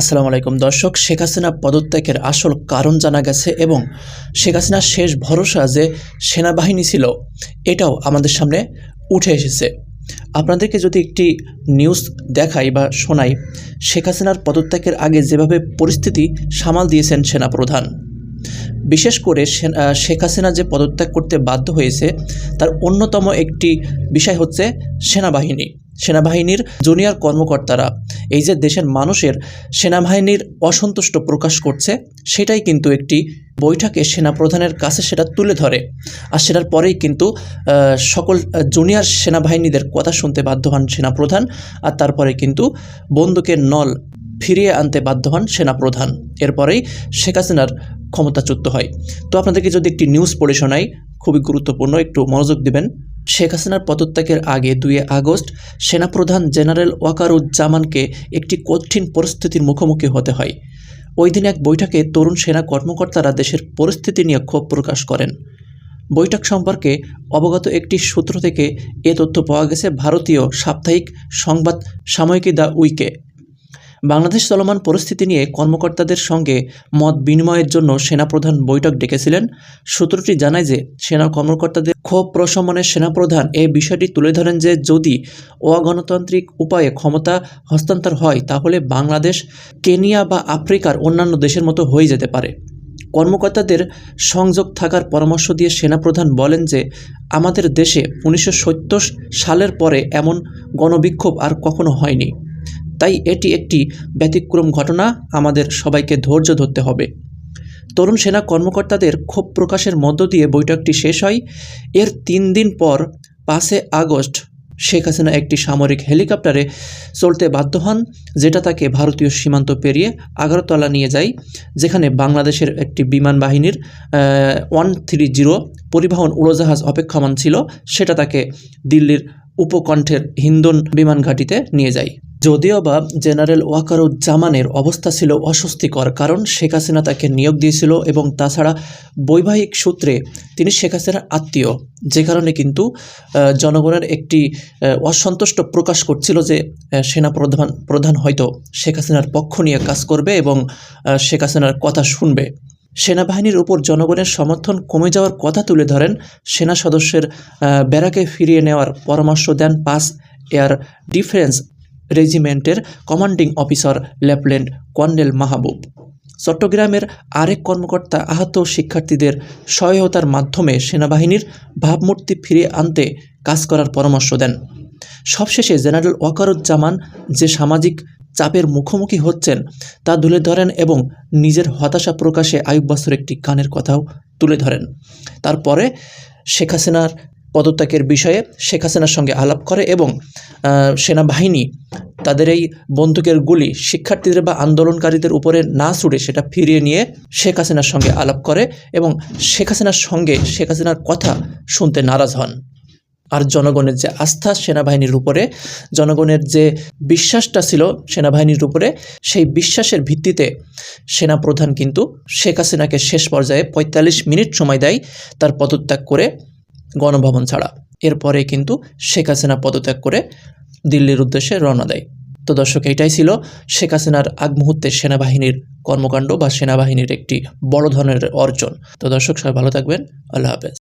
আসসালামু আলাইকুম। দর্শক, শেখ হাসিনা পদত্যাগের আসল কারণ জানা গেছে এবং শেখ হাসিনার শেষ ভরসা যে সেনাবাহিনী ছিল, এটাও আমাদের সামনে উঠে এসেছে। আপনাদেরকে যদি একটি নিউজ দেখাই বা শোনাই, শেখ হাসিনার পদত্যাগের আগে যেভাবে পরিস্থিতি সামাল দিয়েছেন সেনাপ্রধান, বিশেষ করে শেখ হাসিনা যে পদত্যাগ করতে বাধ্য হয়েছে, তার অন্যতম একটি বিষয় হচ্ছে সেনাবাহিনী। সেনাবাহিনীর জুনিয়র কর্মকর্তারা। এই যে দেশের মানুষের সেনাবাহিনীর অসন্তুষ্ট প্রকাশ করছে, সেটাই কিন্তু একটি বৈঠকে সেনাপ্রধানের কাছে সেটা তুলে ধরে। আর সেটার পরেই কিন্তু সকল জুনিয়র সেনাবাহিনীদের কথা শুনতে বাধ্য হন সেনাপ্রধান, আর তারপরে কিন্তু বন্দুকের নল ফিরিয়ে আনতে বাধ্য হন সেনাপ্রধান। এরপরেই শেখ হাসিনার ক্ষমতাচ্যুত হয়। তো আপনাদেরকে যদি একটি নিউজ পড়ে শোনাই, খুবই গুরুত্বপূর্ণ, একটু মনোযোগ দিবেন। শেখ হাসিনার পদত্যাগের আগে দুই আগস্ট সেনাপ্রধান জেনারেল ওয়াকারুজ্জামানকে একটি কঠিন পরিস্থিতির মুখোমুখি হতে হয়। ওই দিন এক বৈঠকে তরুণ সেনা কর্মকর্তারা দেশের পরিস্থিতি নিয়ে ক্ষোভ প্রকাশ করেন। বৈঠক সম্পর্কে অবগত একটি সূত্র থেকে এ তথ্য পাওয়া গেছে, ভারতীয় সাপ্তাহিক সংবাদ সাময়িকী দ্য উইকে। বাংলাদেশ চলমান পরিস্থিতি নিয়ে কর্মকর্তাদের সঙ্গে মত বিনিময়ের জন্য সেনাপ্রধান বৈঠক ডেকেছিলেন। সূত্রটি জানায় যে সেনা কর্মকর্তাদের ক্ষোভ প্রশমনে সেনাপ্রধান এই বিষয়টি তুলে ধরেন যে যদি অগণতান্ত্রিক উপায়ে ক্ষমতা হস্তান্তর হয়, তাহলে বাংলাদেশ কেনিয়া বা আফ্রিকার অন্যান্য দেশের মতো হয়ে যেতে পারে। কর্মকর্তাদের সংযোগ থাকার পরামর্শ দিয়ে সেনাপ্রধান বলেন যে, আমাদের দেশে উনিশশো সত্তর সালের পরে এমন গণবিক্ষোভ আর কখনো হয়নি। তাই এটি একটি ব্যতিক্রম ঘটনা, আমাদের সবাইকে ধৈর্য ধরতে হবে। তরুণ সেনা কর্মকর্তাদের ক্ষোভ প্রকাশের মধ্য দিয়ে বৈঠকটি শেষ হয়। এর তিন দিন পর পাঁচে আগস্ট শেখ হাসিনা একটি সামরিক হেলিকপ্টারে চলতে বাধ্য হন, যেটা তাকে ভারতীয় সীমান্ত পেরিয়ে আগরতলা নিয়ে যায়, যেখানে বাংলাদেশের একটি বিমান বাহিনীর ওয়ান থ্রি জিরো পরিবহন উড়োজাহাজ অপেক্ষমান ছিল। সেটা তাকে দিল্লির উপকণ্ঠের হিন্দন বিমান ঘাঁটিতে নিয়ে যায়। যদিও বা জেনারেল ওয়াকারুজ্জামানের অবস্থা ছিল অস্বস্তিকর, কারণ শেখ হাসিনা তাকে নিয়োগ দিয়েছিল এবং তাছাড়া বৈবাহিক সূত্রে তিনি শেখ হাসিনার আত্মীয়। যে কারণে কিন্তু জনগণের একটি অসন্তুষ্ট প্রকাশ করছিল যে সেনা প্রধান প্রধান হয়তো শেখ হাসিনার পক্ষ নিয়ে কাজ করবে এবং শেখ হাসিনার কথা শুনবে। সেনাবাহিনীর উপর জনগণের সমর্থন কমে যাওয়ার কথা তুলে ধরেন সেনা সদস্যের ব্যারাকে ফিরিয়ে নেওয়ার পরামর্শ দেন পাস air defence রেজিমেন্টের commanding officer lieutenant colonel Mahbub. চট্টগ্রামের আরেক কর্মকর্তা আহত শিক্ষার্থীদের সহায়তার মাধ্যমে সেনাবাহিনীর ভাবমূর্তি ফিরিয়ে আনতে কাজ করার পরামর্শ দেন। সবশেষে জেনারেল ওয়াকারুজ্জামান যে সামাজিক চাপের মুখোমুখি হচ্ছেন তা তুলে ধরেন এবং নিজের হতাশা প্রকাশে আয়ুব বাসুর একটি গানের কথাও তুলে ধরেন। তারপরে শেখ হাসিনার পদত্যাগের বিষয়ে শেখ হাসিনার সঙ্গে আলাপ করে এবং সেনাবাহিনী তাদের এই বন্দুকের গুলি শিক্ষার্থীদের বা আন্দোলনকারীদের উপরে না ছুড়ে সেটা ফিরিয়ে নিয়ে শেখ হাসিনার সঙ্গে আলাপ করে এবং শেখ হাসিনার সঙ্গে শেখ হাসিনার কথা শুনতে নারাজ হন। আর জনগণের যে আস্থা সেনাবাহিনীর উপরে, জনগণের যে বিশ্বাসটা ছিল সেনাবাহিনীর উপরে, সেই বিশ্বাসের ভিত্তিতে সেনাপ্রধান কিন্তু শেখ হাসিনাকে শেষ পর্যায়ে পঁয়তাল্লিশ মিনিট সময় দেয় তার পদত্যাগ করে গণভবন ছাড়া। এরপরে কিন্তু শেখ হাসিনা পদত্যাগ করে দিল্লির উদ্দেশ্যে রওনা দেয়। তো দর্শক, এটাই ছিল শেখ হাসিনার আগ মুহূর্তে সেনাবাহিনীর কর্মকাণ্ড বা সেনাবাহিনীর একটি বড় ধরনের অর্জন। তো দর্শক, সবাই ভালো থাকবেন। আল্লাহ হাফেজ।